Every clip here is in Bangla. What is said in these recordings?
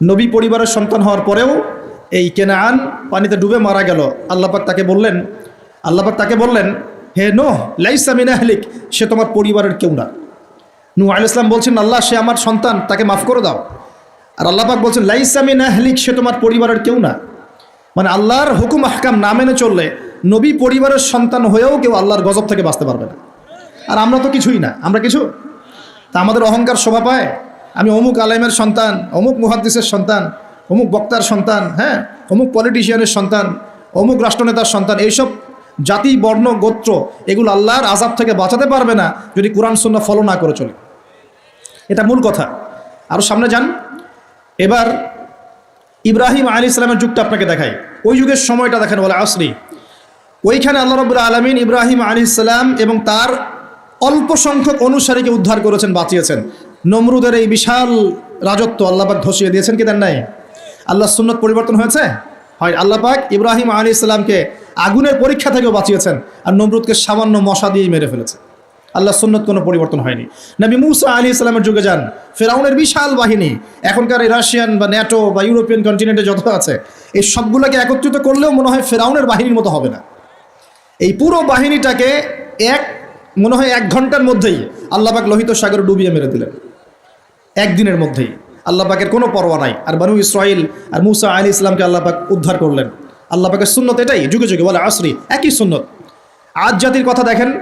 নবী পরিবারের সন্তান হওয়ার পরেও এই কেনান পানিতে ডুবে মারা গেল। আল্লাপাক তাকে বললেন আল্লাপাক তাকে বললেন, হে নো লাইসামিন আহলিক, সে তোমার পরিবারের কেউ না। নু আল ইসলাম বলছেন, আল্লাহ, সে আমার সন্তান, তাকে মাফ করে দাও। আর আল্লাপাক বলছেন লাইসামিন আহলিক, সে তোমার পরিবারের কেউ না। মানে আল্লাহর হুকুম আহকাম না মেনে চললে নবী পরিবারের সন্তান হয়েও কেউ আল্লাহর গজব থেকে বাঁচতে পারবে না। আর আমরা তো কিছুই না, আমরা কিছু? তা আমাদের অহংকার শোভা পায়? আমি অমুক আলেমের সন্তান, অমুক মুহাদ্দিসের সন্তান, অমুক বক্তার সন্তান হ্যাঁ অমুক পলিটিশিয়ানের সন্তান, অমুক রাষ্ট্রনেতার সন্তান, এইসব জাতি, বর্ণ, গোত্র, এগুলো আল্লাহর আজাব থেকে বাঁচাতে পারবে না যদি কোরআন সন্না ফলো না করে চলে। এটা মূল কথা। আরও সামনে যান। এবার ইব্রাহিম আলী ইসলামের যুগটা আপনাকে দেখাই। ওই যুগের সময়টা দেখেন বলে আসরি। ওইখানে আল্লাহ রবুল্লা আলমিন ইব্রাহিম আলী ইসলাম এবং তার অল্প সংখ্যক অনুসারীকে উদ্ধার করেছেন, বাঁচিয়েছেন। নমরুদের এই বিশাল রাজত্ব আল্লাপাক ধসিয়ে দিয়েছেন কি দেন নাই? আল্লাহ সুন্নত পরিবর্তন হয়েছে? হয় আল্লাপাক ইব্রাহিম আলী ইসলামকে আগুনের পরীক্ষা থেকেও বাঁচিয়েছেন আর নমরুদকে সামান্য মশা দিয়েই মেরে ফেলেছে। আল্লাহ সুন্নত কোনো পরিবর্তন হয়নি। নবী মুসা আলী ইসলামের যুগে যান, ফেরাউনের বিশাল বাহিনী, এখনকার এই রাশিয়ান বা ন্যাটো বা ইউরোপিয়ান কন্টিনেন্টে যত আছে, এই সবগুলোকে একত্রিত করলেও মনে হয় ফেরাউনের বাহিনীর মতো হবে না। এই পুরো বাহিনীটাকে এক, মনে হয় এক ঘণ্টার মধ্যেই আল্লাপাক লোহিত সাগরে ডুবিয়ে মেরে দিলেন। একদিনের মধ্যেই। আল্লাহ আল্লাপাকের কোনো পরোয়া নাই। আর বানু ইসরাইল আর মুসা আলী ইসলামকে আল্লাপাক উদ্ধার করলেন। আল্লাহ আল্লাপাকের সুন্নত এটাই, যুগে যুগে বলে আসরি, একই সুন্নত। আজ জাতির কথা দেখেন,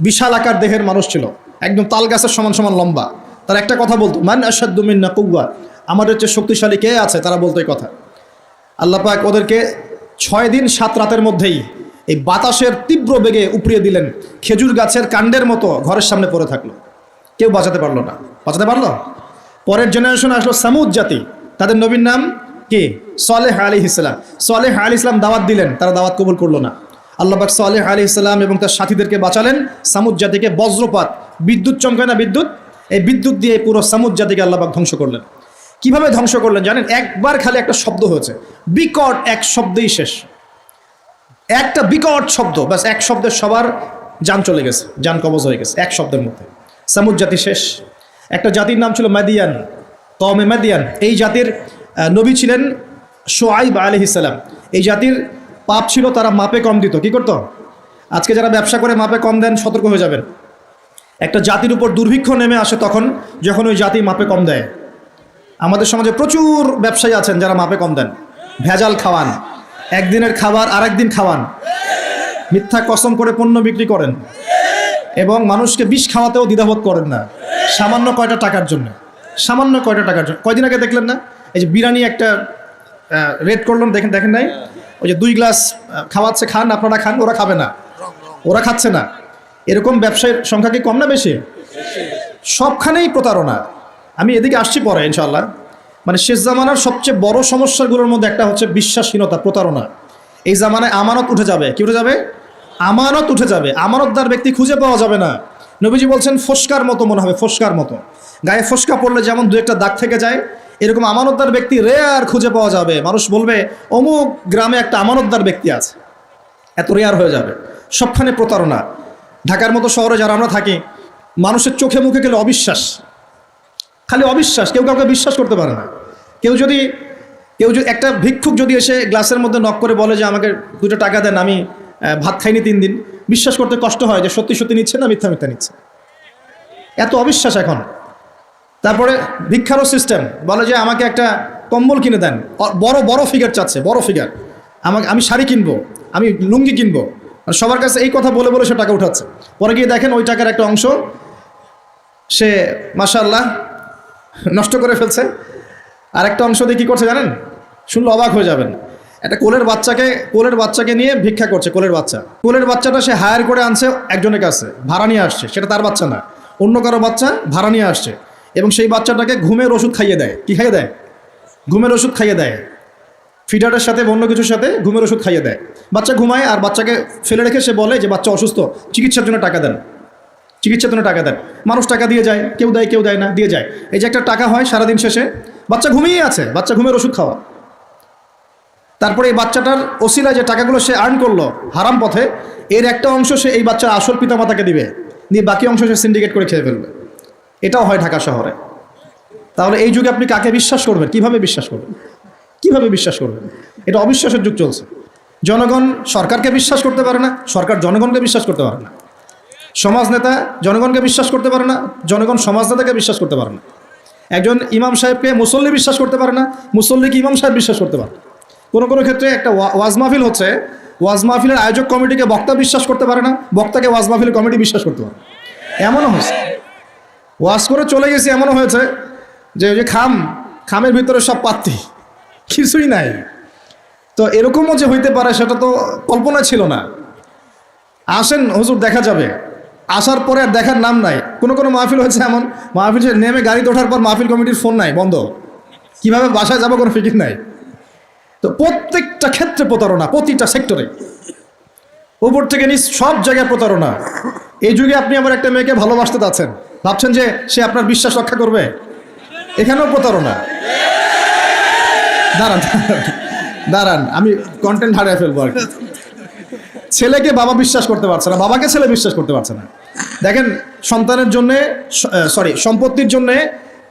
বিশাল আকার দেহের মানুষ ছিল। একদম তাল গাছের সমান সমান লম্বা। তার একটা কথা বলতো, মান আসাদুমিন না কৌয়া আমাদের হচ্ছে শক্তিশালী কে আছে? তারা বলতো এই কথা। আল্লাপাক ওদেরকে ছয় দিন, সাত রাতের মধ্যেই এই বাতাসের তীব্র বেগে উপড়িয়ে দিলেন। খেজুর গাছের কাণ্ডের মতো ঘরের সামনে পড়ে থাকল। কেউ বাঁচাতে পারল না। বাঁচাতে পারল? পরের জেনারেশন আসলো সামুদ জাতি। তাদের নবীর নাম কি? সলেহ আলী ইসলাম। সলেহ আলী ইসলাম দাওয়াত দিলেন, তারা দাওয়াত কবুল করল না। আল্লাহবাক সালেহ আলী ইসলাম এবং তার সাথীদেরকে বাঁচালেন, সামুদ জাতিকে বজ্রপাত, বিদ্যুৎ চমকায় না বিদ্যুৎ? এই বিদ্যুৎ দিয়ে পুরো সামুদ জাতিকে আল্লাহবাক ধ্বংস করলেন। কীভাবে ধ্বংস করলেন জানেন? একবার খালি একটা শব্দ হয়েছে। বিকট এক শব্দেই শেষ। একটা বিকট শব্দ, ব্যাস এক শব্দের সবার যান চলে গেছে, যান কবজ হয়ে গেছে, এক শব্দের মধ্যে। সামুদ জাতি শেষ। একটা জাতির নাম ছিল মাদিয়ান কমে মাদিয়ান। এই জাতির নবী ছিলেন সোয়াইব আলহিসাল্লাম এই জাতির পাপ ছিল তারা মাপে কম দিত। কি করতো? আজকে যারা ব্যবসা করে মাপে কম দেন, সতর্ক হয়ে যাবেন। একটা জাতির উপর দুর্ভিক্ষ নেমে আসে তখন, যখন ওই জাতি মাপে কম দেয়। আমাদের সমাজে প্রচুর ব্যবসায়ী আছেন যারা মাপে কম দেন। ভেজাল খাওয়ান, একদিনের খাবার আরেক দিন খাওয়ান। মিথ্যা কসম করে পণ্য বিক্রি করেন। এবং মানুষকে বিষ খাওয়াতেও দ্বিধাবোধ করেন না। সামান্য কয়টা টাকার জন্য? সামান্য কয়টা টাকার জন্য? কয়দিন আগে দেখলেন না? এই যে বিরিয়ানি একটা রেড করলাম, দেখেন দেখেন নাই? ওই যে দুই গ্লাস খাওয়াচ্ছে, খান, আপনারা খান, ওরা খাবে না। ওরা খাচ্ছে না। এরকম ব্যবসায়ের সংখ্যা কি কম না বেশি? সবখানেই প্রতারণা। আমি এদিকে আসছি পরে ইনশাল্লাহ মানে শেষ জামানার সবচেয়ে বড় সমস্যাগুলোর মধ্যে একটা হচ্ছে বিশ্বাসহীনতা, প্রতারণা। এই জামানায় আমানত উঠে যাবে। কি উঠে যাবে? আমানত উঠে যাবে। আমানতদার ব্যক্তি খুঁজে পাওয়া যাবে না। নবীজি বলছেন, ফস্কার মতো মনে হবে, ফস্কার মতো। গায়ে ফস্কা পড়লে যেমন দু একটা দাগ থেকে যায়, এরকম আমানতদার ব্যক্তি রেয়ার খুঁজে পাওয়া যাবে। মানুষ বলবে, অমুক গ্রামে একটা আমানতদার ব্যক্তি আছে, এত রেয়ার হয়ে যাবে, সবখানে প্রতারণা। ঢাকার মতো শহরে যারা আমরা থাকি, মানুষের চোখে মুখে গেলে অবিশ্বাস। খালি অবিশ্বাস, কেউ কাউকে বিশ্বাস করতে পারে না। কেউ যদি কেউ যদি, একটা ভিক্ষুক যদি এসে গ্লাসের মধ্যে নক করে বলে যে, আমাকে দুটো টাকা দেন, আমি ভাত খাইনি তিন দিন। বিশ্বাস করতে কষ্ট হয় যে সত্যি সত্যি নিচ্ছে না, মিথ্যা মিথ্যা নিচ্ছে। এত অবিশ্বাস এখন। তারপরে ভিক্ষারও সিস্টেম বলে যে আমাকে একটা কম্বল কিনে দেন। বড় বড় ফিগার চাচ্ছে, বড় ফিগার আমাকে, আমি শাড়ি কিনবো, আমি লুঙ্গি কিনবো। আর সবার কাছে এই কথা বলে বলে সে টাকা উঠাচ্ছে। পরে গিয়ে দেখেন ওই টাকার একটা অংশ সে মাশাল্লাহ নষ্ট করে ফেলছে। আর একটা অংশ দিয়ে কী করছে জানেন? শুনলে অবাক হয়ে যাবেন। একটা কোলের বাচ্চাকে কোলের বাচ্চাকে নিয়ে ভিক্ষা করছে, কোলের বাচ্চা। কোলের বাচ্চাটা সে হায়ার করে আনছে একজনের কাছে, ভাড়া নিয়ে আসছে, সেটা তার বাচ্চা না। অন্য কারও বাচ্চা ভাড়া নিয়ে আসছে। এবং সেই বাচ্চাটাকে ঘুমের ওষুধ খাইয়ে দেয়। কি খাইয়ে দেয়? ঘুমের ওষুধ খাইয়ে দেয়। ফিডারের সাথে অন্য কিছুর সাথে ঘুমের ওষুধ খাইয়ে দেয়। বাচ্চা ঘুমায় আর বাচ্চাকে ফেলে রেখে সে বলে যে, বাচ্চা অসুস্থ, চিকিৎসার জন্য টাকা দেন। চিকিৎসার জন্য টাকা দেন। মানুষ টাকা দিয়ে যায়, কেউ দেয় কেউ দেয় না, দিয়ে যায়। এই যে একটা টাকা হয় সারাদিন শেষে, বাচ্চা ঘুমিয়ে আছে, বাচ্চা ঘুমের ওষুধ খাওয়া। তারপরে এই বাচ্চাটার ওসিলা যে টাকাগুলো সে আর্ন করল হারাম পথে, এর একটা অংশ সে এই বাচ্চার আসল পিতামাতাকে দিবে। দিয়ে বাকি অংশ সে সিন্ডিকেট করে খেয়ে ফেলবে। এটাও হয় ঢাকা শহরে। তাহলে এই যুগে আপনি কাকে বিশ্বাস করবেন? কীভাবে বিশ্বাস করবেন? কীভাবে বিশ্বাস করবেন? এটা অবিশ্বাসের যুগ চলছে। জনগণ সরকারকে বিশ্বাস করতে পারে না, সরকার জনগণকে বিশ্বাস করতে পারে না। সমাজ নেতা জনগণকে বিশ্বাস করতে পারে না, জনগণ সমাজ নেতাকে বিশ্বাস করতে পারে না। একজন ইমাম সাহেবকে মুসল্লি বিশ্বাস করতে পারে না মুসল্লিকে ইমাম সাহেব বিশ্বাস করতে পারে না। কোনো কোনো ক্ষেত্রে একটা ওয়া- ওয়াজ মাহফিল হচ্ছে, ওয়াজ মাহফিলের আয়োজক কমিটিকে বক্তা বিশ্বাস করতে পারে না, বক্তাকে ওয়াজ মাহফিলের কমিটি বিশ্বাস করতে পারে এমনও হয়েছে। ওয়াজ করে চলে গেছি এমনও হয়েছে যে ওই যে খাম, খামের ভিতরে সব পাত্তি কিছুই নাই। তো এরকমও যে হইতে পারে সেটা তো কল্পনা ছিল না। আসেন, হুজুর, দেখা যাবে। আসার পরে আর দেখার নাম নাই। কোনো কোনো মাহফিল হয়েছে এমন, মাহফিল নেমে গাড়িতে ওঠার পর মাহফিল কমিটির ফোন নাই, বন্ধ। কীভাবে বাসায় যাব কোনো ফিকির নাই। তো প্রত্যেকটা ক্ষেত্রে প্রতারণা প্রতিটা সেক্টরে উপর থেকে নিচ সব জায়গায় প্রতারণা। এই যুগে আপনি আমার একটা মেয়েকে ভালোবাসতে যাচ্ছেন। ভাবছেন যে সে আপনার বিশ্বাস রক্ষা করবে? এখানেও প্রতারণা। দাঁড়ান, দাঁড়ান আমি কন্টেন্ট হারিয়ে ফেলব আর ছেলেকে বাবা বিশ্বাস করতে পারছে না বাবাকে ছেলে বিশ্বাস করতে পারছে না। দেখেন সন্তানের জন্যে সরি সম্পত্তির জন্যে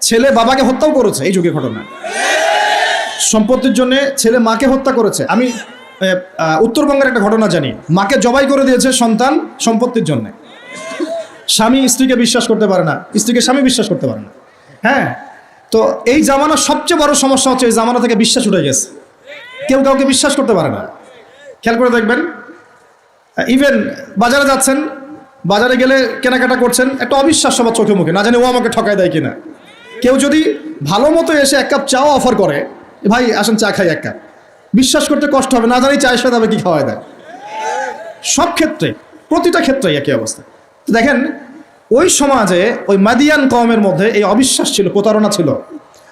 ছেলে বাবাকে হত্যাও করেছে এই যুগে ঘটনা সম্পত্তির জন্য ছেলে মাকে হত্যা করেছে। আমি উত্তরবঙ্গের একটা ঘটনা জানি। মাকে জবাই করে দিয়েছে সন্তান সম্পত্তির জন্য। স্বামী স্ত্রীকে বিশ্বাস করতে পারে না। স্ত্রীকে স্বামী বিশ্বাস করতে পারে না। হ্যাঁ? তো এই জামানার সবচেয়ে বড় সমস্যা হচ্ছে এই জামানা থেকে বিশ্বাস উঠে গেছে। কেউ কাউকে বিশ্বাস করতে পারে না। খেয়াল করে দেখবেন ইভেন বাজারে যাচ্ছেন, বাজারে গেলে কেনাকাটা করছেন, একটা অবিশ্বাস সবার চোখে মুখে, না জানি ও আমাকে ঠকায় দেয় কিনা। কেউ যদি ভালো মতো এসে এক কাপ চাও অফার করে ভাই, আসেন চা খাই এক কাপ। বিশ্বাস করতে কষ্ট হবে, না জানি চায়ের সাথে কি খাওয়ায় দেয় সব ক্ষেত্রে, প্রতিটা ক্ষেত্রে একই অবস্থা। তো দেখেন, ওই সমাজে, ওই মাদিয়ান কমের মধ্যে এই অবিশ্বাস ছিল, প্রতারণা ছিল।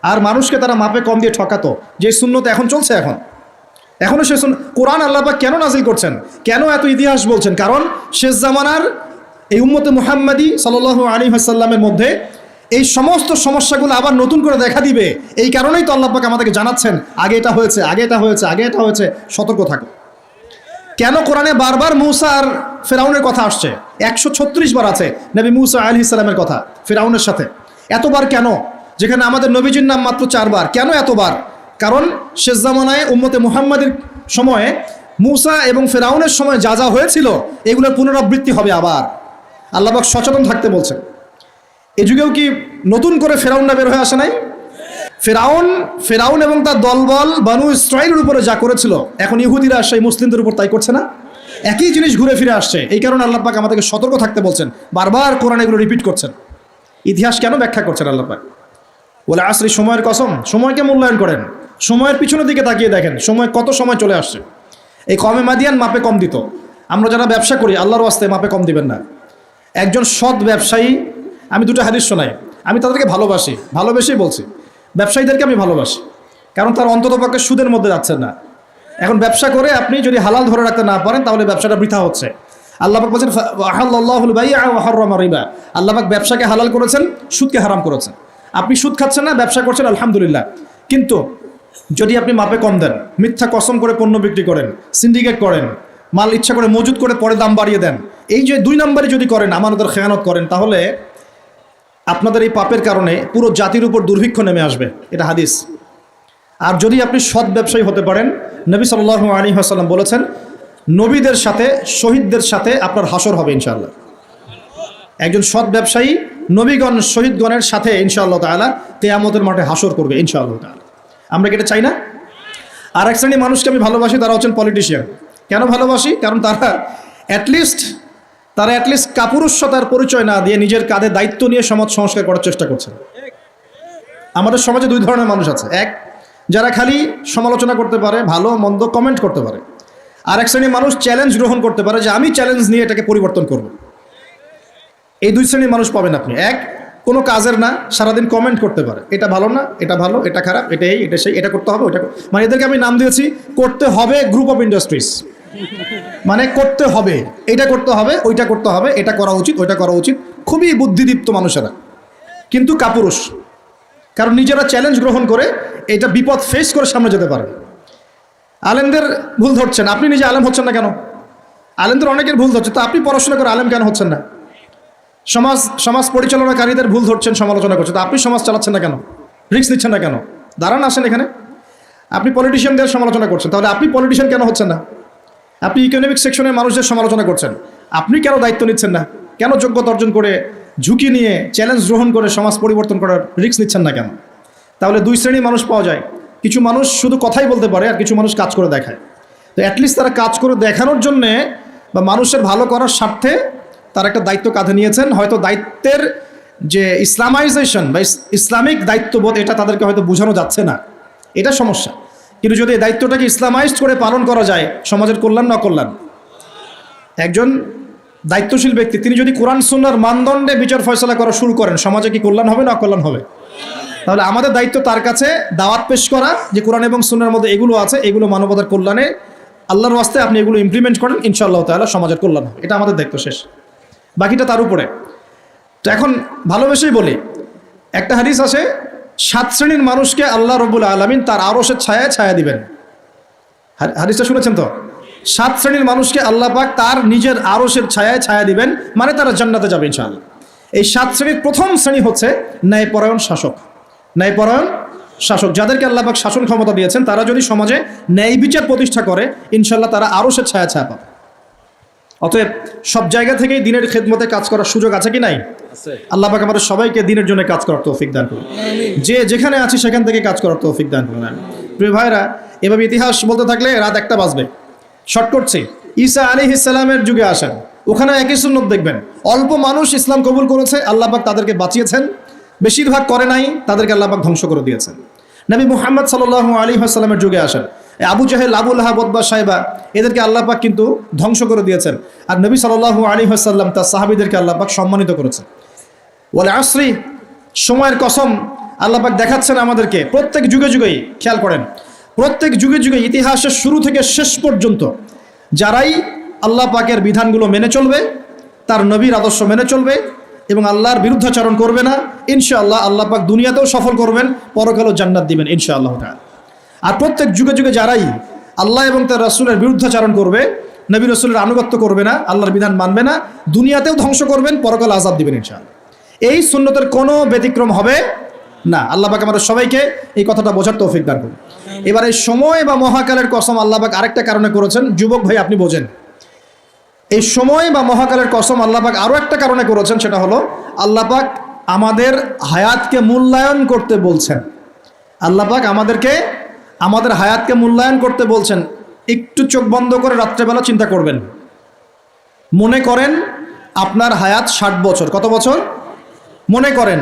আর মানুষকে তারা মাপে কম দিয়ে ঠকাতো। যে শূন্যতা এখন চলছে এখন। এখনও শেষ কোরআন আল্লাহবাক কেন নাজিল করছেন? কেন এত ইতিহাস বলছেন? কারণ শেষ জামানার এই উম্মতে মুহাম্মাদি সাল আলী হাসাল্লামের মধ্যে এই সমস্ত সমস্যাগুলো আবার নতুন করে দেখা দিবে। এই কারণেই তো আল্লাহবাক আমাদেরকে জানাচ্ছেন, আগে এটা হয়েছে, আগে এটা হয়েছে, আগে এটা হয়েছে, সতর্ক থাকো। কেন কোরআনে বারবার মূসা আর ফেরাউনের কথা আসছে? একশো ছত্রিশ বার আছে নবী মুসা আলি ইসলামের কথা, ফেরাউনের সাথে। এতবার কেন? যেখানে আমাদের নবীজির নাম মাত্র চারবার। কেন এতবার? কারণ শেষ জামানায় উম্মতে মুহাম্মাদের সময়ে মুসা এবং ফেরাউনের সময় যা যা হয়েছিল, এগুলোর পুনরাবৃত্তি হবে আবার। আল্লাহবাক সচেতন থাকতে বলছেন। এ যুগেও কি নতুন করে ফেরাউনটা বের হয়ে আসে নাই? ফেরাউন ফেরাউন এবং তার দলবল বানু ইসরায়েলের উপরে যা করেছিল, এখন ইহুদিরা সেই মুসলিমদের উপর তাই করছে না? একই জিনিস ঘুরে ফিরে আসছে। এই কারণে আল্লাহ পাক আমাদেরকে সতর্ক থাকতে বলছেন, বারবার কোরআন এগুলো রিপিট করছেন। ইতিহাস কেন ব্যাখ্যা করছেন আল্লাহ পাক? বলে আসলে সময়ের কসম, সময়কে মূল্যায়ন করেন। সময়ের পিছনের দিকে তাকিয়ে দেখেন, সময় কত সময় চলে আসছে। এই কমে মাদিয়ান মাপে কম দিত। আমরা যারা ব্যবসা করি, আল্লাহর আস্তে মাপে কম দিবেন না। একজন সৎ ব্যবসায়ী আমি দুটো হাদিস শোনাই। আমি তাদেরকে ভালোবাসি, ভালোবেসেই বলছি, ব্যবসায়ীদেরকে আমি ভালোবাসি, কারণ তার অন্ততপক্ষে সুদের মধ্যে যাচ্ছেন না। এখন ব্যবসা করে আপনি যদি হালাল ধরে রাখতে না পারেন, তাহলে ব্যবসাটা বৃথা হচ্ছে। আল্লাহ পাক বলছেন রিবা। আল্লাহ পাক ব্যবসাকে হালাল করেছেন, সুদকে হারাম করেছেন। আপনি সুদ খাচ্ছেন না, ব্যবসা করছেন, আলহামদুলিল্লাহ। কিন্তু যদি আপনি মাপে কম দেন, মিথ্যা কসম করে পণ্য বিক্রি করেন, সিন্ডিকেট করেন, মাল ইচ্ছা করে মজুদ করে পরে দাম বাড়িয়ে দেন, এই যে দুই নম্বরে যদি করেন, আমানতের খেয়ানত করেন, তাহলে আপনাদের এই পাপের কারণে পুরো জাতির উপর দুর্ভিক্ষ নেমে আসবে। এটা হাদিস। আর যদি আপনি সৎ ব্যবসায়ী হতে পারেন, নবী সাল আলী হাসাল্লাম বলেছেন, নবীদের সাথে, শহীদদের সাথে আপনার হাসর হবে ইনশাআল্লাহ। একজন সৎ ব্যবসায়ী নবীগণ, শহীদগণের সাথে ইনশাআল্লাহ তালা তেয়ামতের মাঠে হাসর করবে ইনশাআল্লাহ তালা আমরা কি এটা চাই না? আর এক শ্রেণি মানুষকে আমি ভালোবাসি, তারা হচ্ছেন পলিটিশিয়ান কেন ভালোবাসি? কারণ তারা অ্যাটলিস্ট তারা অ্যাটলিস্ট কাপুরুষতার পরিচয় না দিয়ে নিজের কাঁধে দায়িত্ব নিয়ে সমাজ সংস্কার করার চেষ্টা করছেন। আমাদের সমাজে দুই ধরনের মানুষ আছে। এক, যারা খালি সমালোচনা করতে পারে, ভালো, মন্দ কমেন্ট করতে পারে। আর এক শ্রেণির মানুষ চ্যালেঞ্জ গ্রহণ করতে পারে যে আমি চ্যালেঞ্জ নিয়ে এটাকে পরিবর্তন করব। এই দুই শ্রেণির মানুষ পাবেন আপনি। এক, কোনো কাজের না, সারাদিন কমেন্ট করতে পারে। এটা ভালো না, এটা ভালো, এটা খারাপ, এটা এই, এটা সেই, এটা করতে হবে ওটা মানে এদেরকে আমি নাম দিয়েছি, করতে হবে গ্রুপ অফ ইন্ডাস্ট্রিজ মানে করতে হবে, এটা করতে হবে, ওইটা করতে হবে, এটা করা উচিত, ওইটা করা উচিত। খুবই বুদ্ধিদীপ্ত মানুষেরা, কিন্তু কাপুরুষ। কারণ নিজেরা চ্যালেঞ্জ গ্রহণ করে এটা বিপদ ফেস করে সামনে যেতে পারে। আলেমদের ভুল ধরছেন, আপনি নিজে আলেম হচ্ছেন না কেন? আলেমদের অনেকের ভুল ধরছে, তো আপনি পড়াশোনা করে আলেম কেন হচ্ছেন না? সমাজ সমাজ পরিচালনাকারীদের ভুল ধরছেন, সমালোচনা করছেন, তো আপনি সমাজ চালাচ্ছেন না কেন? রিস্ক নিচ্ছেন না কেন? দাঁড়ান, আসেন এখানে। আপনি পলিটিশিয়ানদের সমালোচনা করছেন, তাহলে আপনি পলিটিশিয়ান কেন হচ্ছেন না? আপনি ইকোনমিক সেকশনের মানুষদের সমালোচনা করছেন। আপনি কেন দায়িত্ব নিচ্ছেন না? কেন যোগ্যতা অর্জন করে ঝুঁকি নিয়ে চ্যালেঞ্জ গ্রহণ করে সমাজ পরিবর্তন করার রিস্ক নিচ্ছেন না কেন? তাহলে দুই শ্রেণির মানুষ পাওয়া যায়। কিছু মানুষ শুধু কথাই বলতে পারে আর কিছু মানুষ কাজ করে দেখায়। তো অ্যাটলিস্ট তারা কাজ করে দেখানোর জন্যে বা মানুষের ভালো করার স্বার্থে তারা একটা দায়িত্ব কাঁধে নিয়েছেন। হয়তো দায়িত্বের যে ইসলামাইজেশন বা ইসলামিক দায়িত্ববোধ এটা তাদেরকে হয়তো বোঝানো যাচ্ছে না। এটা সমস্যা। কিন্তু যদি এই দায়িত্বটাকে ইসলামাইজড করে পালন করা যায়, সমাজের কল্যাণ না কল্যাণ একজন দায়িত্বশীল ব্যক্তি, তিনি যদি কোরআন, সুন্নার মানদণ্ডে বিচার ফয়সলা করা শুরু করেন, সমাজে কি কল্যাণ হবে না কল্যাণ হবে? তাহলে আমাদের দায়িত্ব তার কাছে দাওয়াত পেশ করা, যে কোরআন এবং সুন্নার মধ্যে এগুলো আছে, এগুলো মানবতার কল্যাণে, আল্লাহর ওয়াস্তে আপনি এগুলো ইমপ্লিমেন্ট করেন, ইনশাআল্লাহ তাআলা সমাজের কল্যাণ হবে। এটা আমাদের দায়িত্ব শেষ। বাকিটা তার উপরে। তো এখন ভালোবেসেই বলি, একটা হাদিস আছে সাত শ্রেণির মানুষকে আল্লাহ রবুল আলমিন তার আরসের ছায়ায় ছায়া দিবেন। হার- হাদিসটা শুনেছেন তো? সাত শ্রেণির মানুষকে আল্লাহ পাক তার নিজের আরসের ছায়ায় ছায়া দিবেন মানে তারা জান্নাতে যাবে ইনশাআল্লাহ। এই সাত শ্রেণির প্রথম শ্রেণি হচ্ছে ন্যায়পরায়ণ শাসক। ন্যায়পরায়ণ শাসক, যাদেরকে আল্লাহ পাক শাসন ক্ষমতা দিয়েছেন, তারা যদি সমাজে ন্যায় বিচার প্রতিষ্ঠা করে ইনশাল্লাহ তারা আরসের ছায়া ছায়া পাবে। অতএব সব জায়গা থেকেই দিনের খেদমতে কাজ করার সুযোগ আছে কি নাই? আল্লাহ পাক আমাদের সবাইকে দিনের জন্য কাজ করার তৌফিক দান করুন। যে যেখানে আছি সেখান থেকে কাজ করার তৌফিক দান করুন। প্রিয় ভাইরা এভাবে ইতিহাস বলতে থাকলে রাত একটা বাজবে। শর্ট করছে। ঈসা আলী ইসলামের যুগে আসেন। ওখানে একই সুন্নত দেখবেন। অল্প মানুষ ইসলাম কবুল করেছে আল্লাহ পাক তাদেরকে বাঁচিয়েছেন। বেশিরভাগ করে নাই তাদেরকে আল্লাহ পাক ধ্বংস করে দিয়েছেন। নবী মুহাম্মদ সাল্লাহ আলী আসসালামের যুগে আসেন। আবু জাহেল আবুল হাবদবা সাহেবা, এদেরকে আল্লাহ পাক কিন্তু ধ্বংস করে দিয়েছেন। আর নবী সাল্লাহ আলী আসাল্লাম তার সাহাবিদেরকে আল্লাহ পাক সম্মানিত করেছেন। বলে আশ্রী সময়ের কসম আল্লাপাক দেখাচ্ছেন আমাদেরকে, প্রত্যেক যুগে যুগেই, খেয়াল করেন, প্রত্যেক যুগে যুগে ইতিহাসের শুরু থেকে শেষ পর্যন্ত যারাই আল্লাহ পাকের বিধানগুলো মেনে চলবে, তার নবীর আদর্শ মেনে চলবে এবং আল্লাহর বিরুদ্ধাচরণ করবে না, ইনশাআল্লাহ আল্লাহ পাক দুনিয়াতেও সফল করবেন, পরকালেও জান্নাত দিবেন, ইনশাআল্লাহ তাআলা। আর প্রত্যেক যুগে যুগে যারাই আল্লাহ এবং তার রসুলের বিরুদ্ধাচারণ করবে, নবী রসুলের আনুগত্য করবে না, আল্লাহর বিধান মানবে না, দুনিয়াতেও ধ্বংস করবেন, পরকাল আজাদ দিবেন ইনশাআল্লাহ। এই সুন্নতের কোনো ব্যতিক্রম হবে না। আল্লাহ পাক আমাদের সবাইকে এই কথাটা বোঝার তৌফিক দান করুন। এবার এই সময় বা মহাকালের কসম আল্লাহ পাক আরেকটা কারণে করেছেন, যুবক ভাই আপনি বোঝেন। এই সময় বা মহাকালের কসম আল্লাহ পাক আরও একটা কারণে করেছেন, সেটা হলো আল্লাহ পাক আমাদের হায়াতকে মূল্যায়ন করতে বলছেন। আল্লাহ পাক আমাদেরকে আমাদের হায়াতকে মূল্যায়ন করতে বলছেন, একটু চোখ বন্ধ করে রাত্রেবেলা চিন্তা করবেন। মনে করেন আপনার হায়াত ষাট বছর। কত বছর? মনে করেন।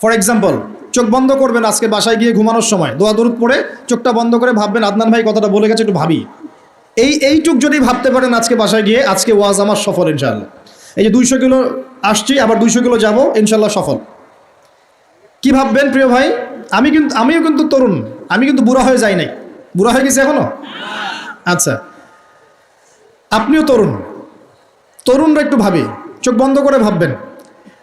ফর এক্সাম্পল চোখ বন্ধ করবেন আজকে বাসায় গিয়ে ঘুমানোর সময়। দোয়া দরুদ পড়ে চোখটা বন্ধ করে ভাববেন, আদনান ভাই, কথাটা বলে গেছে, একটু ভাবি। এই এইটুক যদি ভাবতে পারেন আজকে বাসায় গিয়ে, আজকে ওয়াজ আমার সফল ইনশাআল্লাহ। এই যে দুইশো কিলো আসছি, আবার দুইশো কিলো যাব ইনশাল্লাহ সফল। কি ভাববেন প্রিয় ভাই? আমি কিন্তু, আমিও কিন্তু তরুণ। আমি কিন্তু বুড়া হয়ে যাই নাই। বুড়া হয়ে গেছি এখনও? আচ্ছা। আপনিও তরুণ। তরুণরা একটু ভাবি, চোখ বন্ধ করে ভাববেন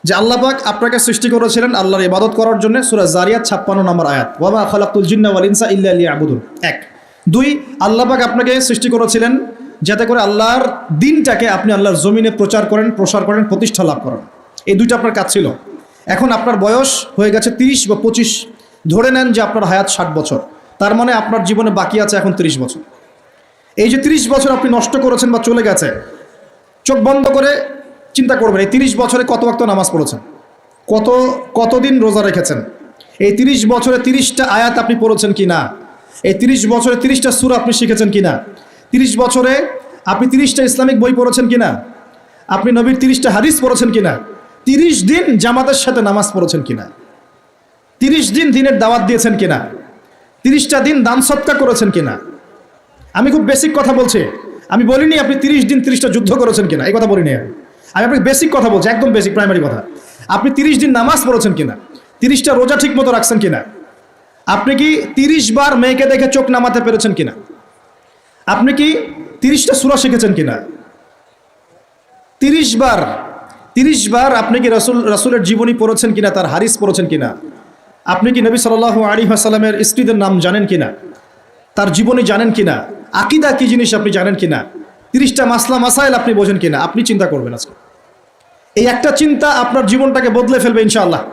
যে আল্লাহ পাক আপনাকে সৃষ্টি করেছিলেন আল্লাহর ইবাদত করার জন্য সুরা জারিয়াত ছাপ্পান্ন নম্বর আয়াত। বাবা খালাকুল জিন্না ওয়াল ইনসা ইল্লা লিয়াবুদুন। এক। দুই, আল্লাহ পাক আপনাকে সৃষ্টি করেছিলেন যাতে করে আল্লাহর দিনটাকে আপনি আল্লাহর জমিনে প্রচার করেন, প্রসার করেন, প্রতিষ্ঠা লাভ করেন। এই দুইটা আপনার কাজ ছিল। এখন আপনার বয়স হয়ে গেছে তিরিশ বা পঁচিশ। ধরে নেন যে আপনার হায়াত ষাট বছর। তার মানে আপনার জীবনে বাকি আছে এখন তিরিশ বছর। এই যে তিরিশ বছর আপনি নষ্ট করেছেন বা চলে গেছে, চোখ বন্ধ করে চিন্তা করবেন, এই তিরিশ বছরে কত ওয়াক্ত নামাজ পড়েছেন? কত, কতদিন রোজা রেখেছেন? এই তিরিশ বছরে তিরিশটা আয়াত আপনি পড়েছেন কি না? এই তিরিশ বছরে তিরিশটা সুর আপনি শিখেছেন কি না? তিরিশ বছরে আপনি তিরিশটা ইসলামিক বই পড়েছেন কি না? আপনি নবীর তিরিশটা হাদিস পড়েছেন কি না? তিরিশ দিন জামাতের সাথে নামাজ পড়েছেন কি না? তিরিশ দিন দিনের দাওয়াত দিয়েছেন কিনা? তিরিশটা দিন দান সৎকার করেছেন কিনা? আমি খুব বেসিক কথা বলছি। আমি বলিনি আপনি তিরিশ দিন তিরিশটা যুদ্ধ করেছেন কিনা, এই কথা বলিনি আমি। আমি আপনাকে বেসিক কথা বলছি, একদম বেসিক প্রাইমারি কথা। আপনি তিরিশ দিন নামাজ পড়েছেন কিনা? তিরিশটা রোজা ঠিক মতো রাখছেন কিনা? আপনি কি তিরিশ বার মেয়েকে দেখে চোখ নামাতে পেরেছেন কিনা? আপনি কি তিরিশটা সুরা শিখেছেন কিনা? তিরিশ বার তিরিশ বার আপনি কি রসুল, রসুলের জীবনী পড়েছেন কিনা, তার হারিস পড়েছেন কিনা? আপনি কি নবী সাল আলী আসালামের স্ত্রীদের নাম জানেন কিনা? তার জীবনী জানেন কিনা? আকিদা কি জিনিস আপনি জানেন কিনা? তিরিশটা মাসলা মাসাইল আপনি বোঝেন কিনা? আপনি চিন্তা করবেন আজকে। এই একটা চিন্তা আপনার জীবনটাকে বদলে ফেলবে ইনশাআল্লাহ।